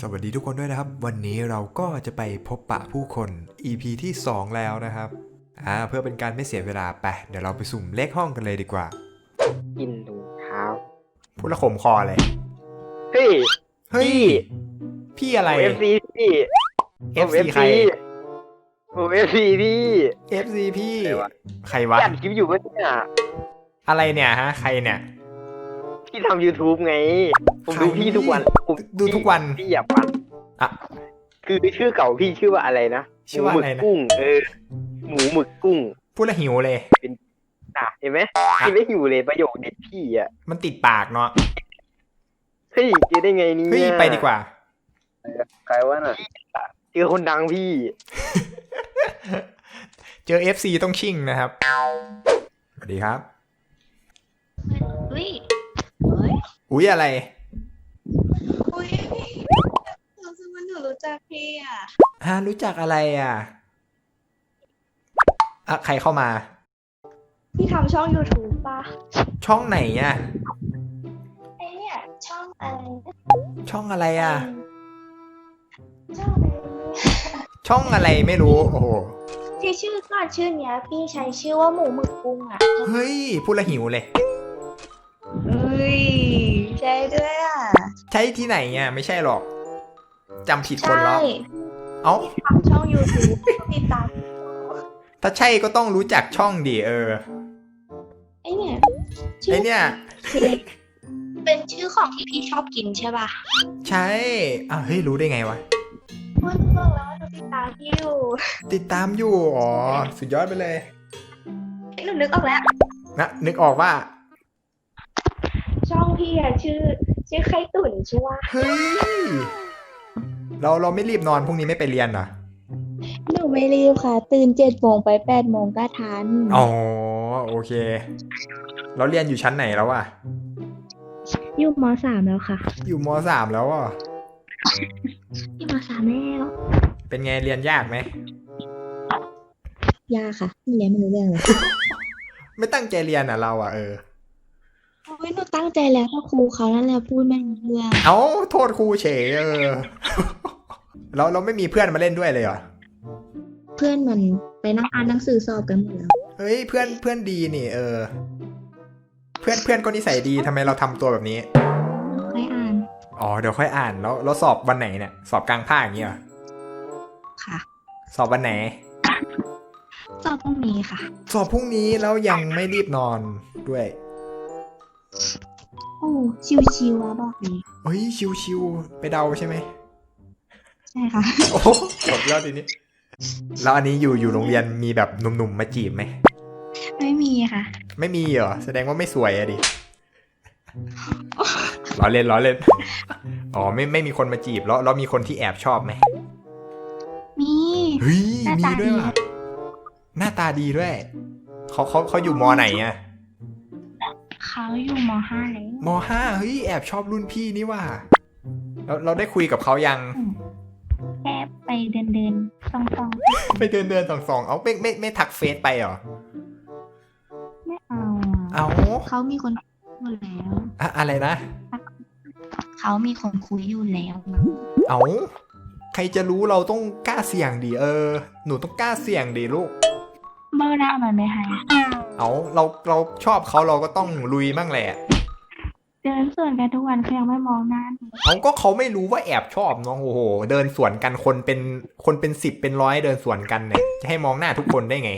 สวัสดีทุกคนด้วยนะครับ วันนี้เราก็จะไปพบปะผู้คน EP ที่ 2 แล้วนะครับอ่าเพื่อเป็นการไม่เสียเวลาไป เดี๋ยวเราไปสุ่มเลขห้องกันเลยดีกว่า กินถุงเท้าพูดละขมคอเลยเฮ้ยเฮ้ย พี่อะไรเอฟซีพี่ FC ใคร ผมเอฟซีพี่ FC พี่ใครวะใครวะ จัดคลิปอยู่ปะเนี่ยอะไรเนี่ยฮะ ใครเนี่ย พี่ทำ YouTube ไง ผมดูใครพี่ทุกวันผมดูทุกวัน พี่อย่าปันอะ คือชื่อเก่าพี่ชื่อว่าอะไรนะชื่อว่าหมูอะไรหมึนะกกุ้งเออหมูหมึกกุ้ง พูดละหิวเลยน่ะเห็นไหมพี่ไม่อยู่เลยประโยคเด็ดพี่อะ มันติดปากเนาะ เฮ้ยเจอได้ไงเนี่ยเฮ้ยไปดีกว่า ใครวะน่ะ เจอคนดังพี่ เจอ FC ต้องชิ่งนะครับ สวัสดีครับ อุ๊ยอะไรอุ้ยรู้สึกว่าหนูรู้จักพี่อะฮะรู้จักอะไรอะอะใครเข้ามา พี่ทำช่อง YouTube ป่ะช่องไหนอะ ไอเนี่ยช่องอะไรนะช่องอะไรอะ ช่องอะไรนะช่องอะไรไม่รู้ โอ้โห ที่ชื่อก่อนชื่อเนี้ย พี่ใช้ชื่อว่าหมูหมึกกุ้งอะเฮ้ยพูดและหิวเลย เอ้ยใช่ด้วยอะ ใช่ที่ไหนอะไม่ใช่หรอกจำผิดคนใช่แล้ว เอ้าทำช่อง YouTube ติดตามถ้าใช่ก็ต้องรู้จักช่องดิเออไอเนี่ยไอเนี่ยชื่อเป็นชื่อของที่พี่ชอบกินใช่ป่ะใช่อะเฮ้ยรู้ได้ไงวะว่าหนูบอกแล้วว่าหนูติดตามพี่อยู่ติดตามอยู่ อ๋อ สุดยอดไปเลยเอ้ยหนูนึกออกแล้ว นะ นึกออกว่า ช่องพี่อะชื่อ ชื่อไข่ตุ๋นใช่ป่ะเฮ้ย เราเราไม่รีบนอนพรุ่งนี้ไม่ไปเรียนเหรอ หนูไม่รีบค่ะ ตื่นเจ็ดโมงไปแปดโมงก็ทัน อ๋อ โอเค เราเรียนอยู่ชั้นไหนแล้วอะอยู่มสามแล้วค่ะอยู่มสามแล้วอะอยู่มสามแล้วเป็นไงเรียนยากไหม ยากค่ะไม่เรียนไม่รู้เรื่องเลย ไม่ตั้งใจเรียนอะเราอะเออ โอ้ยหนูตั้งใจแล้วถ้าครูเขานั่นแหละพูดไม่รู้เรื่องเอาโทษครูเฉยเออเราเราไม่มีเพื่อนมาเล่นด้วยเลยเหรอเพื่อนมันไปนั่งอ่านหนังสือสอบกันหมดแล้วเฮ้ยเพื่อนเพื่อนดีนี่เออ เพื่อนเพื่อนก็นิสัยดีทำไมเราทำตัวแบบนี้ ค่อยอ่านอ๋อเดี๋ยวค่อยอ่านแล้วแล้วสอบวันไหนเนี่ย สอบกลางภาคอย่างเงี้ยเหรอค่ะ สอบวันไหน สอบพรุ่งนี้ค่ะ สอบพรุ่งนี้แล้วยังไม่รีบนอนด้วย โอ้ชิวๆอะบอกเลยเฮ้ยชิวๆไปเดาใช่ไหมใช่ค่ะ โอ้โหจบแล้วทีนี้แล้วอันนี้อยู่อยู่โรงเรียนมีแบบหนุ่มๆมาจีบไหมไม่มีค่ะ ไม่มีเหรอแสดงว่าไม่สวยอะดิล้อเล่นล้อเล่นอ๋อไม่ไม่มีคนมาจีบแล้วแล้วมีคนที่แอบชอบไหมมีเฮ้ยหน้ามีตาด้วยดี ว่ะหน้าตาดีด้วยเขาเขาเขาอยู่มอไหนอะ เขาอยู่มห้าแล้วมห้าเฮ้ยแอบชอบรุ่นพี่นี่ว่ะเราเราได้คุยกับเขายังแค่ไปเดินเดินๆส่องไปเดินเดินสองสองเอาไม่ไม่ไม่ทักเฟซไปเหรอๆไม่เอาอะเอาเขามีคนคุยอยู่แล้วอะอะไรนะเขามีคนคุยอยู่แล้วมั้งเอาใครจะรู้เราต้องกล้าเสี่ยงดิเออ หนูต้องกล้าเสี่ยงดิลูก เบอร์หน้ามันไม่ให้เอาเราเราชอบเขาเราก็ต้องลุยมั่งแหละ เดินสวนกันทุกวันเขายังไม่มองหน้าหนูเอาก็เขาไม่รู้ว่าแอบชอบเนาะโอ้โห เดินสวนกันคนเป็นคนเป็นสิบเป็นร้อยเดินสวนกันเนี่ยจะให้มองหน้าทุกคนได้ไง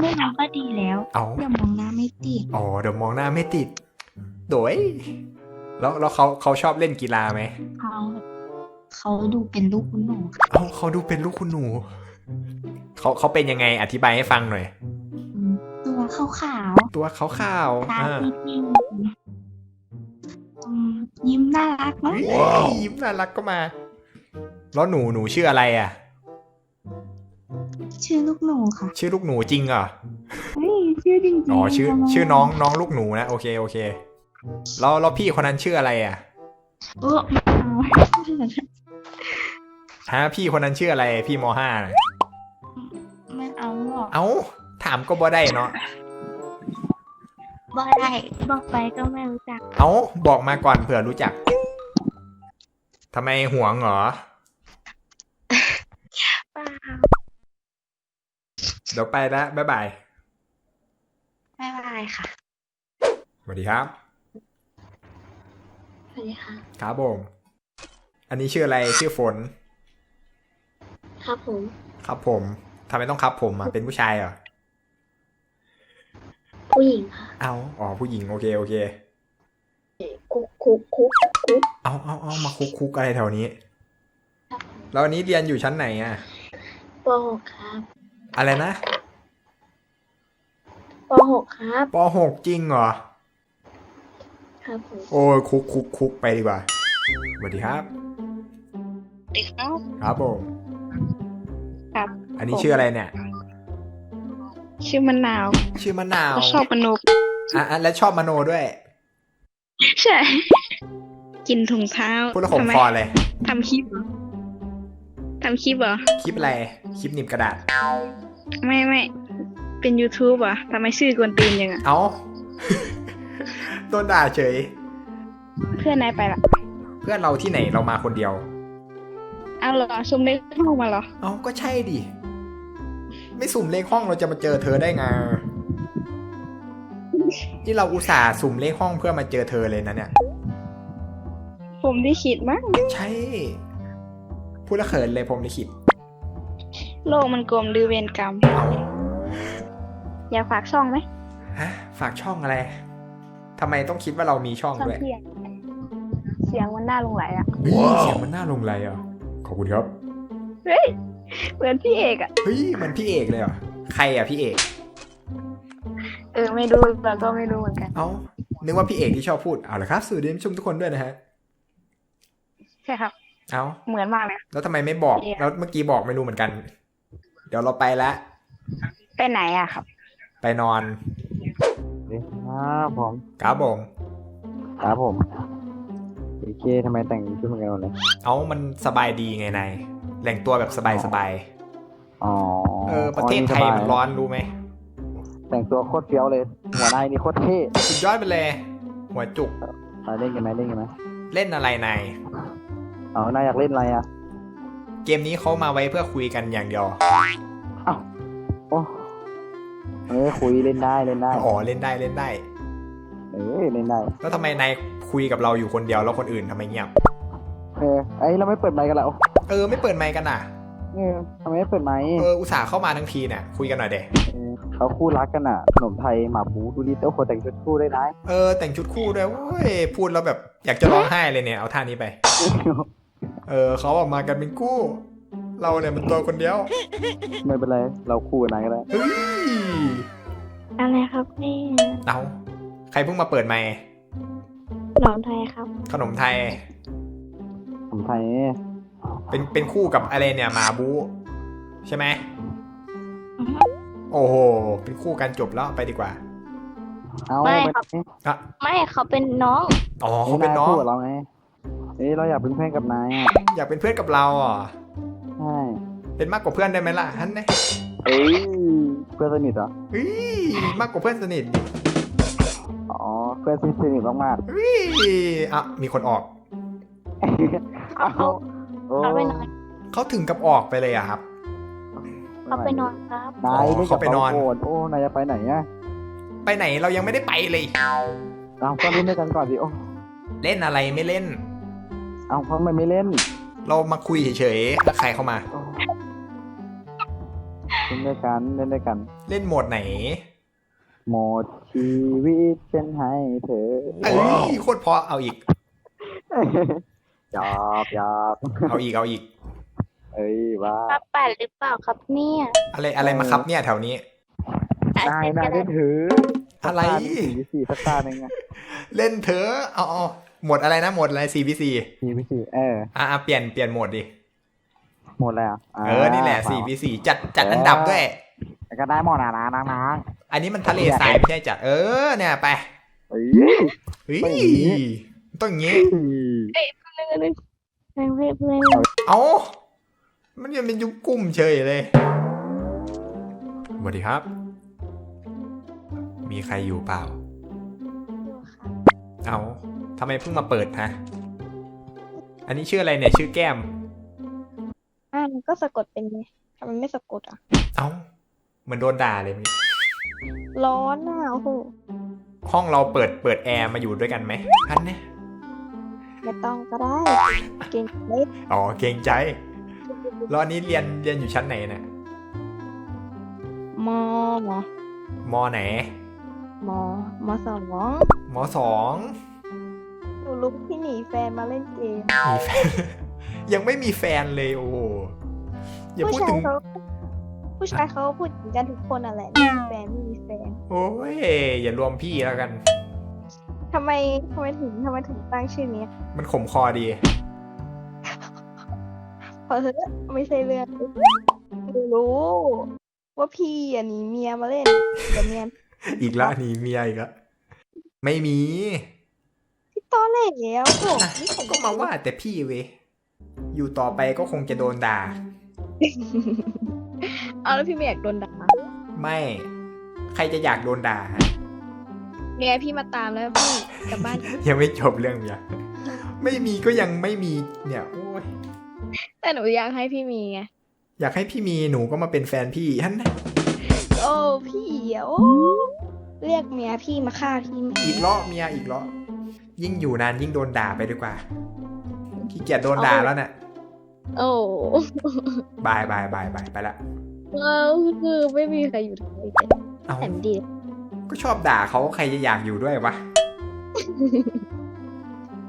ไม่มองก็ดีแล้วเอาเดี๋ยวมองหน้าไม่ติดอ๋อเดี๋ยวมองหน้าไม่ติดโดยแล้วแล้วเขาเขาชอบเล่นกีฬาไหมเขาเขาดูเป็นลูกคุณหนูค่ะ เอาเขาดูเป็นลูกคุณหนู เขาเขาเป็นยังไงอธิบายให้ฟังหน่อยอืมตัวขาวขาวตัวขาวๆตาอ่าจริงยิ้มน่ารักมากเฮ้ยยิ้มน่ารักก็มา แล้วหนูหนูชื่ออะไรอะ ชื่อลูกหนูค่ะ ชื่อลูกหนูจริงเหรอเฮ้ยชื่อจริงๆอ๋อชื่อทำไมชื่อน้องน้องลูกหนูนะโอเคโอเคแล้วแล้วพี่คนนั้นชื่ออะไรอะเออไม่เอาฮะพี่คนนั้นชื่ออะไรพี่มห้าน่ะไม่ เอาหรอกเอ้า ถามก็บ่ได้เนาะ บอกได้บอกไปก็ไม่รู้จัก เอ้า บอกมาก่อนเผื่อรู้จัก ทำไมห่วงเหรอ เปล่าเดี๋ยวไปแล้วบ๊ายบาย ไม่เป็นไรค่ะ สวัสดีครับ สวัสดีค่ะ ครับผม อันนี้ชื่ออะไร ชื่อฝน ครับผม ครับผมทำไมต้องครับผมอะเป็นผู้ชายเหรอผู้หญิงค่ะเอาอ๋อผู้หญิงโอเคโอเคคุกคุกคุกคุกเอาเอาเอามาคุกคุกอะไรแถวนี้ครับผมแล้วอันนี้เรียนอยู่ชั้นไหนอะปหกครับ อะไรนะปหกครับปหกจริงเหรอครับผมโอ้ยคุกคุกคุกไปดีกว่าสวัสดีครับเด็กครับครับผมครับ อันนี้ชื่ออะไรเนี่ย ชื่อมะนาว ชื่อมะนาวชอบมนุษย์อะอะและชอบมโนด้วย ใช่ กินถุงเท้าพูดและขมทำไมคอเลยทำคลิปเหรอทำคลิปเหรอ คลิปอะไร คลิปหนีบกระดาษ ไม่ไม่ เป็น YouTube เหรอทำไมชื่อกวนตีนยังอะ เอาโดนด่าเฉย เพื่อนนายไปละ เพื่อนเราที่ไหนเรามาคนเดียว เอาเหรอชมเล็กห้องมาเหรอ เอาก็ใช่ดิ ไม่สุ่มเลขห้องเราจะมาเจอเธอได้ไงนี่เราอุตส่าห์สุ่มเลขห้องเพื่อมาเจอเธอเลยนะเนี่ย ผมที่คิดมั้งใช่พูดแล้วเขินเลยผมลิขิตโลกมันกลมหรือเวรกรรมเอาอยากฝากช่องไหมฮะฝากช่องอะไรทำไมต้องคิดว่าเรามีช่องช่องด้วย เสียง เสียงมันน่าลงไหลอะ เฮ้ยเสียงมันน่าลงไหลอะ ขอบคุณครับ เฮ้ย เหมือนพี่เอกอะเฮ้ยมันพี่เอกเลยเหรอใครอะพี่เอก เออไม่รู้เราก็ไม่รู้เหมือนกัน เอ้านึกว่าพี่เอกที่ชอบพูดเอาละครับสวัสดีท่านผู้ชมทุกคนด้วยนะฮะใช่ครับ เอ้าเหมือนมากเลย แล้วทำไมไม่บอกเอก แล้วเมื่อกี้บอกไม่รู้เหมือนกัน เดี๋ยวเราไปแล้วไปไหนอะครับ ไปนอนครับผมครับผมครับผมโอเคทำไมแต่งชุดเหมือนกันหมดเลย เอ้ามันสบายดีไงนาย แหล่งตัวแบบสบายสบายอ๋อๆเออประเทศไทยมันร้อนรู้ไหมแต่งตัวโคตรเฟี้ยวเลย หัวนายนี่โคตรเท่สุดยอดไปเลย หัวจุกมาเล่นกันไหมเล่นกันไหมเล่นอะไรนายเอานายอยากเล่นอะไรอะ เกมนี้เขามาไว้เพื่อคุยกันอย่างเดียวโอ้เออคุยเล่นได้เล่นได้อ๋อเล่นได้เล่นได้ เออเล่นได้ แล้วทำไมนายคุยกับเราอยู่คนเดียวแล้วคนอื่นทำไมเงียบ เออไอยเราไม่เปิดไมค์กันแล้ว เออไม่เปิดไมค์กันอะเออทำไมไม่เปิดไมค์เอออุตส่าห์เข้ามาทั้งทีเนี่ยคุยกันหน่อยเดเออเขาคู่รักกันอะขนมไทยหมาบูดูดิเต้าคนแต่งชุดคู่ได้นะเออแต่งชุดคู่ด้วยโอ้ยพูดแล้วแบบอยากจะร้องไห้เลยเนี่ยเอาท่านี้ไป เออเขาออกมากันเป็นคู่ เราเนี่ยมันตัวคนเดียวไม่เป็นไร เราคู่กันนายก็ได้เฮ้ยอะไรครับนี่เอาใครเพิ่งมาเปิดไมค์หนอนไทยครับขนมไทย ขนมไทย เป็นเป็นคู่กับอะไรเนี่ยหมาบูใช่ไหมอือฮึโอ้โหเป็นคู่กันจบแล้วไปดีกว่าเอาไม่ครับเอ้ยอะไม่เขาเป็นน้อง อ๋อเขาเป็นน้องคู่กับเราไงเอ้ยเราอยากเป็นเพื่อนกับนายอะอยากเป็นเพื่อนกับเราอะใช่เป็นมากกว่าเพื่อนได้ไหมล่ะฮันเนี่ยเอ้ยเพื่อนสนิทเหรอเฮ้ยมากกว่าเพื่อนสนิทดิอ๋อเพื่อนสนิทมากเฮ้ยอะมีคนออกๆเขาโอ้ เขาไปนอนเขาถึงกับออกไปเลยอะครับ เขาไปนอนครับนายอ๋อเล่นเขากับไปนอนเขาโกรธโอ้นายจะไปไหนอะไปไหนเรายังไม่ได้ไปเลยเอาก็เล่นด้วยกันก่อนดิโอ้เล่นอะไรไม่เล่น เอาเพราะมันไม่เล่น เรามาคุยเฉยๆแล้วใครเข้ามาเล่นด้วยกันเล่นด้วยกัน เล่นโหมดไหนหมดชีวิตฉันให้เธอเอ้ยโคตรเพราะเอาอีก หยอกหยอกเอาอีกเอาอีก เอ้ยว่าป้าแปดหรือเปล่าครับเนี่ยอะไรอะไรมาครับเนี่ยแถวนี้ นายนายเล่นถืออะไรสักตาหนึ่งสี่สี่สักตาหนึ่งอะเล่นเถอะเอาเอาหมดอะไรนะหมดอะไร CPC สี่พี่สี่เอออะอะเปลี่ยนเปลี่ยนโหมดดิ หมดแล้วเออ นี่แหละ 4v4 จัดจัดอันดับด้วยก็ได้หมดนะนะนางอันนี้มันทะเลทรายไม่ใช่จัด เออ เนี่ยไปๆเอ้ย เฮ้ยไม่อย่างนี้ต้องอย่างงี้เรื่อ งนึงเรื่องเรื่องเรื่องเอ้ามันยังเป็นยุคกลุ่มเฉยเลยสวัสดีครับ มีใครอยู่เปล่าเอาทำไมเพิ่งมาเปิดฮะ อันนี้ชื่ออะไรเนี่ย ชื่อแก้ม อ่ามันก็สะกดเป็นไงทำไมไม่สะกดอะ เอ้าเหมือนโดนด่าเลยเมื่อกี้ร้อนอะโอ้โหห้องเราเปิดเปิดแอร์มาอยู่ด้วยกันไหมอันเนี้ย ไม่ต้องก็ได้ เก่งเล็กอ๋อเกรงใจแล้วอันนี้เรียนเรียนอยู่ชั้นไหนเนี่ยมมมไหนมมสองมสองหนูลุกที่หนีแฟนมาเล่นเกมมีแฟน ยังไม่มีแฟนเลยโอ้โหอย่าผู้พูดชาถึยงเขาผู้ชายเขาพูดถึงกันทุกคนอะแหละไม่มีแฟนไม่มีแฟน โอ้ยอย่ารวมพี่แล้วกัน ทำไมทำไมถึงทำไมถึงตั้งชื่อนี้มันขมคอดีเพราะเธอะไม่ใช่เรื่องหนูรู้ ว่าพี่อะหนีเมียมาเล่นแต่เมียอีกละหนีเมียอีกละไม่มี พี่ตอแหลแล้วโหนี่ผมก็มาว่าแต่พี่เว้ยอยู่ต่อไปก็คงจะโดนด่า เอาแล้วพี่ไม่อยากโดนด่าไม่ ใครจะอยากโดนด่าฮะ เนี่ยพี่มาตามแล้วพี่กลับบ้าน ยังไม่จบเรื่องเมียไม่มีก็ยังไม่มีเนี่ยโอ้ยแต่หนูอยากให้พี่มีไงอยากให้พี่มีหนูก็มาเป็นแฟนพี่ฮันนะโอ้พี่อะโอ้เรียกเมียพี่มาฆ่าพี่ไหมอีกเลาะเมียอีกเลาะยิ่งอยู่นานยิ่งโดนด่าไปดีกว่าขี้เกียจโดนด่าแล้วเนี่ยโอ้บายบายบายบายไปละเออคือไม่มีใครอยู่ทำไมกันเอาแถมดี ก็ชอบด่าเขาใครจะอยากอยู่ด้วยวะ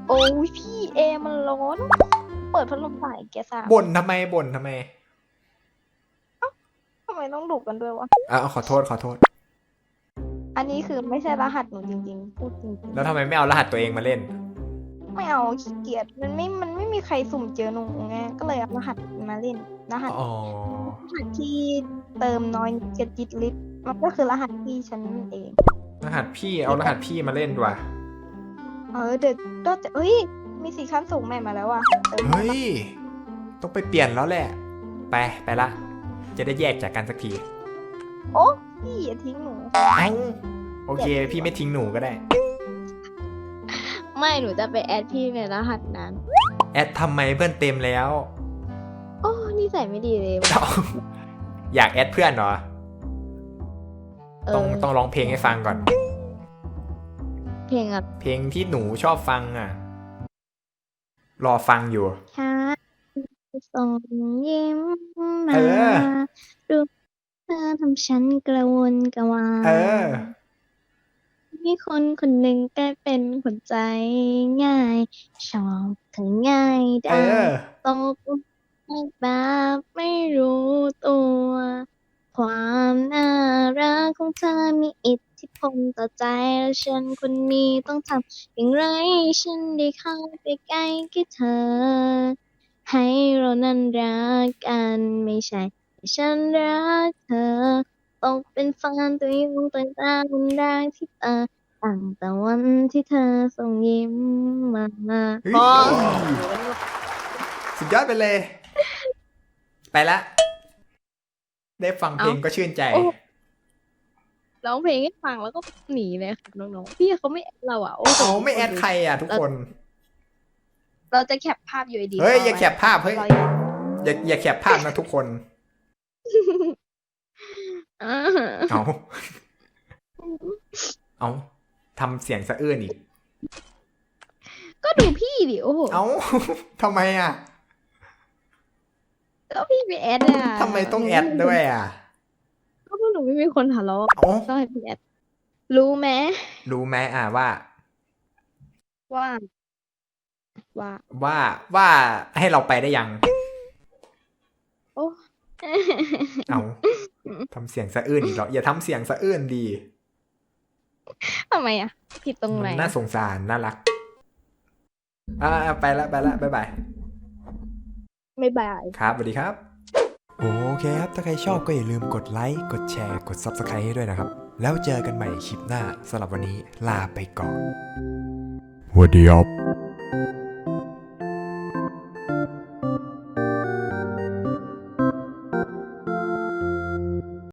โอ้ยพี่เอมันร้อน เปิดพัดลมใส่แกสาวบ่นทำไมบ่นทำไมทำไมต้องดุกันด้วยวะอะขอโทษขอโทษ อันนี้คือไม่ใช่รหัสหนูจริงๆ พูดจริงแล้วทำไมไม่เอารหัสตัวเองมาเล่นๆไม่เอาขี้เกียจมันไม่ มันไม่มีใครสุ่มเจอหนูไง ก็เลยเอารหัสมาเล่น รหัสอ๋อรหัสที่เติมน้อยกระจิตลิตร มันก็คือรหัสที่ฉันเอง รหัสพี่เอารหัสพี่มาเล่นดีกว่าเออเดี๋ยวก็จะเอ้ย มีสีขั้นสูงใหม่มาแล้วอะเติมเฮ้ย ต้องไปเปลี่ยนแล้วแหละ ไปไปละ จะได้แยกจากกันสักทีโอ้พี่อย่าทิ้งหนู เอ้าโอเค พี่ไม่ทิ้งหนูก็ได้ ไม่หนูจะไปแอดพี่ในรหัสนั้น แอดทำไมเพื่อนเต็มแล้ว โอ้นี่ใส่ไม่ดีเลยว่ะเอ้าอยากแอดเพื่อนเหรอเอ ต้องอต้องร้องเพลงให้ฟังก่อน เพลงอะเพลงที่หนูชอบฟังอะ รอฟังอยู่ค่ะส่งยิ้มมาเออดูเธอทำฉันกระวนกระวายเออมีคนคนหนึ่งกลายเป็นคนใจง่าย ชอบเธอง่ายเอได้อตกแบบไม่รู้ตัว ความน่ารักของเธอมีอิทธิพลต่อใจและฉันคนนี้ต้องทำอย่างไร ฉันได้เข้าไปใกล้กับเธอ ให้เรานั้นรักกันไม่ใช่ให้ฉันรักเธอตกเป็นแฟนตัวยุ่งตัวตาคนแรกที่เธอตั้งแต่วันที่เธอส่งยิ้มมา เฮ้ยพอสุดยอดไปเลย ไปละ ได้ฟังเพลงก็ชื่นใจโอ้ร้องเพลงให้ฟังแล้วก็หนีเลยค่ะน้องๆพี่เขาไม่แอดเราอะโอ้โหเขาไม่แอดใครอะทุกคน เราจะแคปภาพอยู่ดีเฮ้ยอย่าแคปภาพเฮ้ยเราอยากอย่าอย่าแคปภาพนะทุกคนอ่าเอาเอาทำเสียงสะอื้นอีก ก็ดูพี่ดิโอ้โหเอาทำไมอะ ก็พี่ไปแอดอะทำไมต้องแอดด้วยอะ ก็เพราะหนูไม่มีคนทะเลาะเอาต้องให้พี่แอดรู้ไหมรู้ไหมอะว่า ว่า ว่า ว่าว่าให้เราไปได้ยัง โอ้ เอาทำเสียงสะอื้นอีกแล้วอย่าทำเสียงสะอื้นดี ทำไมอะ ผิดตรงไหนมันน่าสงสารน่ารัก อ่าไปละไปละบ๊ายบาย ไม่บาย ครับสวัสดีครับ โอเคครับ ถ้าใครชอบก็อย่าลืมกดไลค์ กดแชร์ กด Subscribe ให้ด้วยนะครับ แล้วเจอกันใหม่คลิปหน้าสำหรับวันนี้ลาไปก่อนสวัสดีครับ